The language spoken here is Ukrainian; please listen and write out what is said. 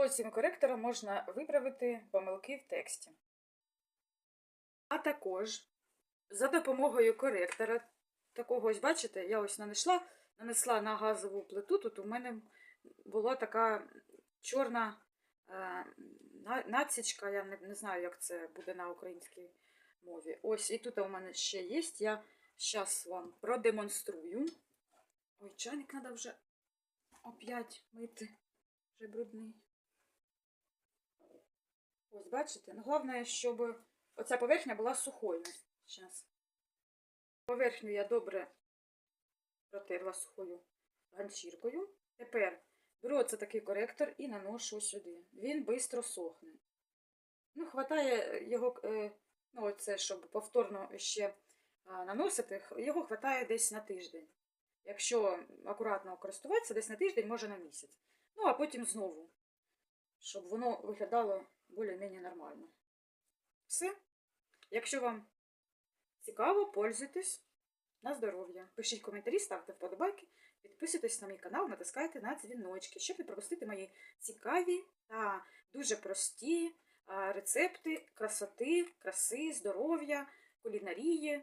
то цим коректором можна виправити помилки в тексті. А також за допомогою коректора, такого ось, бачите, я ось нанесла, нанесла на газову плиту. Тут у мене була така чорна е, на- надсічка, я не, не знаю, як це буде на українській мові. Ось, і тут у мене ще є. Я зараз вам продемонструю. Ой, чайник треба вже опять мити. Вже брудний. Ось, бачите? Ну, головне, щоб оця поверхня була сухою. Зараз. Поверхню я добре протерла сухою ганчіркою. Тепер беру оце такий коректор і наношу сюди. Він швидко сохне. Ну, хватає його, е, ну, оце, щоб повторно ще наносити, його хватає десь на тиждень. Якщо акуратно користуватися, десь на тиждень, може на місяць. Ну, а потім знову, щоб воно виглядало більш-менш нормально. Все. Якщо вам цікаво, пользуйтесь на здоров'я. Пишіть коментарі, ставте вподобайки, підписуйтесь на мій канал, натискайте на дзвіночки, щоб не пропустити мої цікаві та дуже прості рецепти красоти, краси, здоров'я, кулінарії